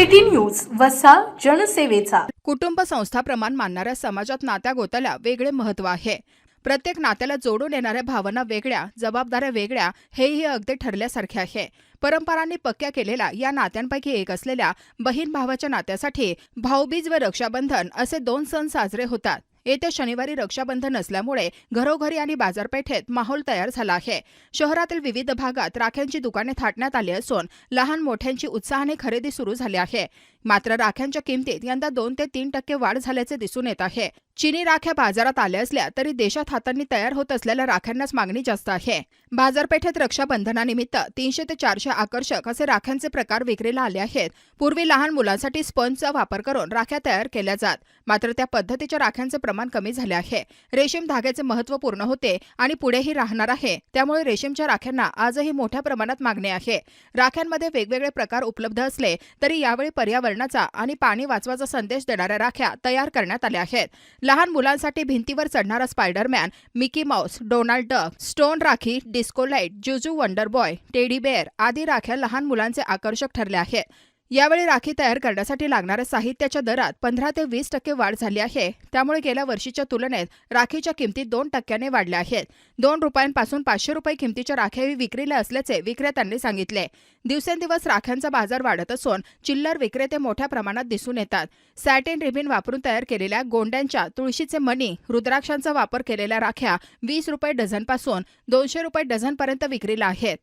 City news वसा जनसेवेचा. कुटुंब संस्थाप्रमाण मानणाऱ्या समाजात नात्या गोत्याला वेगळे महत्त्व आहे. प्रत्येक नात्याला जोडून येणाऱ्या भावना वेगळ्या जबाबदाऱ्या वेगळ्या हेही अगदी ठरल्यासारखे आहे. परंपरांनी पक्क्या केलेल्या या नात्यांपैकी एक असलेल्या बहीण भावाच्या नात्यासाठी भाऊबीज व रक्षाबंधन असे दोन सण साजरे होतात. येत्या शनिवारी रक्षाबंधन असल्यामुळे घरोघरी आणि बाजारपेठेत माहोल तयार झाला आहे. शहरातील विविध भागात राख्यांची दुकाने थाटण्यात आली असून लहान मोठ्यांची उत्साहाने खरेदी सुरू झाली आहे. मात्र राख्यांच्या किमतीत यंदा दोन ते तीन टक्के वाढ झाल्याचे दिसून येत आहे. चीनी राख्या बाजारात आल्या असल्या तरी देशात हातांनी तयार होत असलेल्या राख्यांनाच मागणी जास्त आहे. बाजारपेठेत रक्षाबंधनानिमित्त तीनशे ते चारशे आकर्षक असे राख्यांचे प्रकार विक्रीला आले आहेत. पूर्वी लहान मुलांसाठी स्पंजचा वापर करून राख्या तयार केल्या जात मात्र त्या पद्धतीच्या राख्यांचे प्रमाण कमी झाले आहे. रेशीम धाग्याचे महत्त्व पूर्ण होते आणि पुढेही राहणार आहे. त्यामुळे रेशीमच्या राख्यांना आजही मोठ्या प्रमाणात मागणी आहे. राख्यांमध्ये वेगवेगळे प्रकार उपलब्ध असले तरी यावेळी पर्यावरण पर्यावरणाचा आणि पाणी वाचवाचा संदेश देणाऱ्या राख्या तयार करण्यात आल्या आहेत. लहान मुलांसाठी भिंतीवर चढणारा Spiderman Mickey Mouse Donald Duck stone rakhi disco light जुजू wonder boy teddy bear आदी राख्या लहान मुलांचे आकर्षक ठरल्या आहेत. यावेळी राखी तयार करण्यासाठी लागणाऱ्या साहित्याच्या दरात पंधरा ते वीस टक्के वाढ झाली आहे. त्यामुळे गेल्या वर्षीच्या तुलनेत राखीच्या किमती दोन टक्क्याने वाढल्या आहेत. दोन रुपयांपासून पाचशे रुपये किमतीच्या राख्याही विक्रीला असल्याचे विक्रेत्यांनी सांगितले. दिवसेंदिवस राख्यांचा बाजार वाढत असून चिल्लर विक्रेते मोठ्या प्रमाणात दिसून येतात. सॅटिन रिबिन वापरून तयार केलेल्या गोंड्यांच्या तुळशीचे मणी रुद्राक्षांचा वापर केलेल्या राख्या वीस रुपये डझनपासून दोनशे रुपये डझनपर्यंत विक्रीला आहेत.